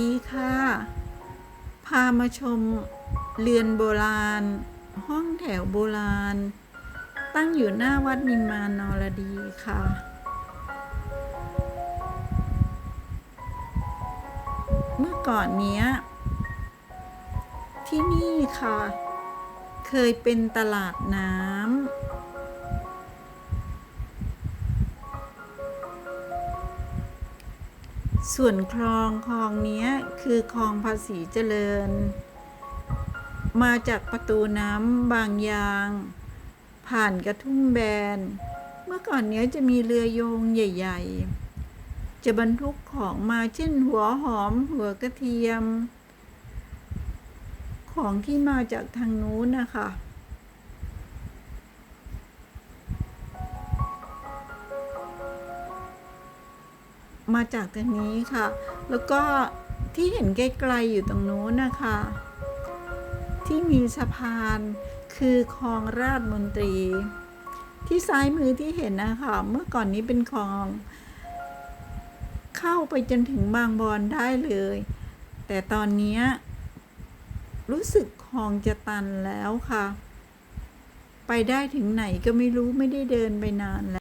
ดีค่ะ พามาชมเรือนโบราณ ห้องแถวโบราณ ตั้งอยู่หน้าวัดนิมมานรดีค่ะ เมื่อก่อนเนี้ย ที่นี่ค่ะ เคยเป็นตลาดน้ำ ส่วนคลองคลองนี้คือคลองภาษีเจริญ มาจากประตูน้ำบางยาง ผ่านกระทุ่มแบน เมื่อก่อนเนี้ยจะมีเรือโยงใหญ่ๆ จะบรรทุกของมาเช่นหัวหอมหัวกระเทียม ของที่มาจากทางนู้นนะคะ มาจากทางนี้ค่ะ แล้วก็ที่เห็นไกลๆอยู่ตรงโน้นนะคะ ที่มีสะพานคือคลองราชมนตรี ที่ซ้ายมือที่เห็นนะคะเมื่อก่อนนี้เป็นคลอง เข้าไปจนถึงบางบอนได้เลย แต่ตอนนี้รู้สึกคลองจะตันแล้วค่ะ ไปได้ถึงไหนก็ไม่รู้ไม่ได้เดินไปนานแล้ว